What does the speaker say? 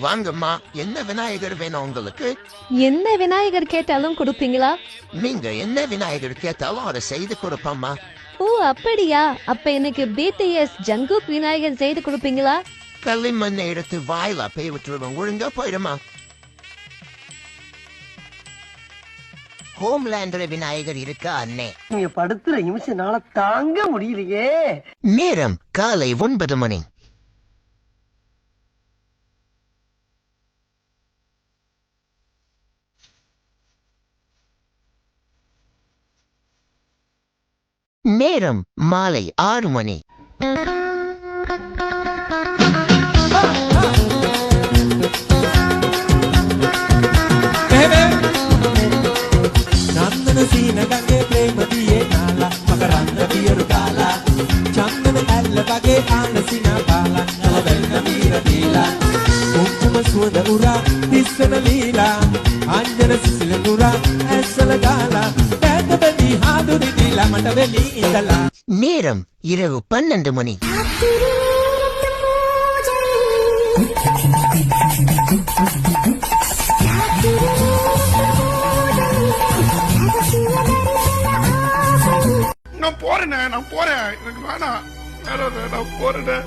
வாங்கம்மா என்ன விநாயகர் வேணும் உங்களுக்கு? என்ன விநாயகர் கேட்டாலும் கொடுப்பீங்களா? நீங்க என்ன விநாயகர் கேட்டாலும் அதை செய்து கொடுப்போம்மா. ஓ அப்படியா? அப்ப எனக்கு பிடிஎஸ் ஜங்குக் விநாயகர் செய்து கொடுப்பீங்களா? களிமண்ணை எடுத்து வாயில போய் விட்டுருவோம் ஒழுங்கா போயிடுமா ஹோம்லேண்டர் விநாயகர் இருக்கா அண்ணே? நீங்க படுத்துற நிமிஷம்னால தாங்க முடியலையே. நேரம் காலை ஒன்பது மணி. మేడం మాలై ఆర్మణి නන්නන සීනගගේ ප්‍රේම දියේ නාලා මකරන්න පියරු කාලා චන්දන ඇල්ල වගේ ආන සිනා බාලා නලවැන්න මීර දීලා. කුංකුම සුවඳ උරා දිස්සන ලීලා. අන්න நேரம் இரவு பன்னெண்டு மணி. நான் போறேனே நான் போறேன். எனக்கு வேணாம். நான் போறேனே.